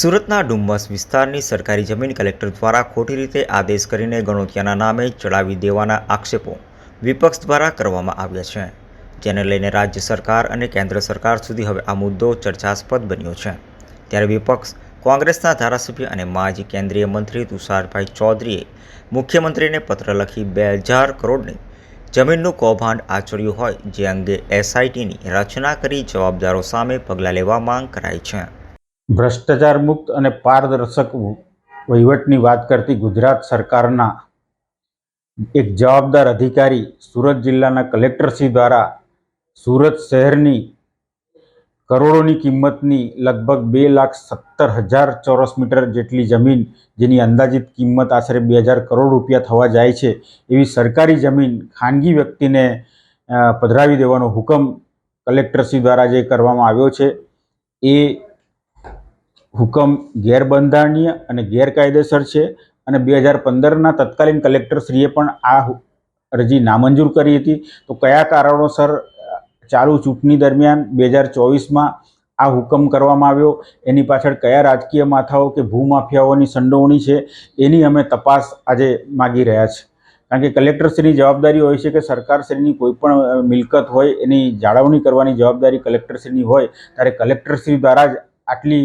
સુરતના ડુમ્મસ વિસ્તારની સરકારી જમીન કલેક્ટર દ્વારા ખોટી રીતે આદેશ કરીને ગણોતિયાના નામે ચડાવી દેવાના આક્ષેપો વિપક્ષ દ્વારા કરવામાં આવ્યા છે, જેને લઈને રાજ્ય સરકાર અને કેન્દ્ર સરકાર સુધી હવે આ મુદ્દો ચર્ચાસ્પદ બન્યો છે. ત્યારે વિપક્ષ, કોંગ્રેસના ધારાસભ્ય અને માજી કેન્દ્રીય મંત્રી તુષારભાઈ ચૌધરીએ મુખ્યમંત્રીને પત્ર લખી બે હજાર કરોડની જમીનનું કૌભાંડ આચર્યું હોય, જે અંગે એસઆઈટીની રચના કરી જવાબદારો સામે પગલાં લેવા માંગ કરાઈ છે. ભ્રષ્ટાચાર મુક્ત અને પારદર્શક વહીવટની વાત કરતી ગુજરાત સરકારના એક જવાબદાર અધિકારી સુરત જિલ્લાના કલેક્ટરશ્રી દ્વારા સુરત શહેરની કરોડોની કિંમતની લગભગ બે લાખ સત્તર હજાર ચોરસ મીટર જેટલી જમીન જેની અંદાજિત કિંમત આશરે બે હજાર કરોડ રૂપિયા થવા જાય છે, એવી સરકારી જમીન ખાનગી વ્યક્તિને પધરાવી દેવાનો હુકમ કલેક્ટરશ્રી દ્વારા જે કરવામાં આવ્યો છે, એ હુકમ ગેરબંધારણીય અને ગેરકાયદેસર છે અને બે હજાર પંદરના તત્કાલીન કલેક્ટરશ્રીએ પણ આ અરજી નામંજૂર કરી હતી. તો કયા કારણોસર ચાલુ ચૂંટણી દરમિયાન બે હજાર ચોવીસમાં આ હુકમ કરવામાં આવ્યો? એની પાછળ કયા રાજકીય માથાઓ કે ભૂમાફિયાઓની સંડોવણી છે? એની અમે તપાસ આજે માગી રહ્યા છે. કારણ કે કલેક્ટરશ્રીની જવાબદારી હોય છે કે સરકારશ્રીની કોઈ પણ મિલકત હોય, એની જાળવણી કરવાની જવાબદારી કલેક્ટરશ્રીની હોય, ત્યારે કલેક્ટરશ્રી દ્વારા જ આટલી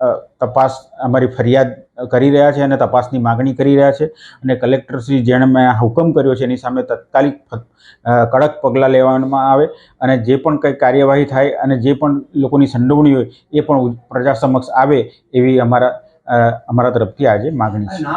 તપાસ અમારી ફરિયાદ કરી રહ્યા છે અને તપાસની માગણી કરી રહ્યા છે અને કલેક્ટરશ્રી જેણે મેં હુકમ કર્યો છે એની સામે તત્કાલિક કડક પગલાં લેવામાં આવે અને જે પણ કંઈ કાર્યવાહી થાય અને જે પણ લોકોની સંડોવણી હોય એ પણ પ્રજા સમક્ષ આવે એવી અમારા અમારા તરફથી આજે માગણી છે.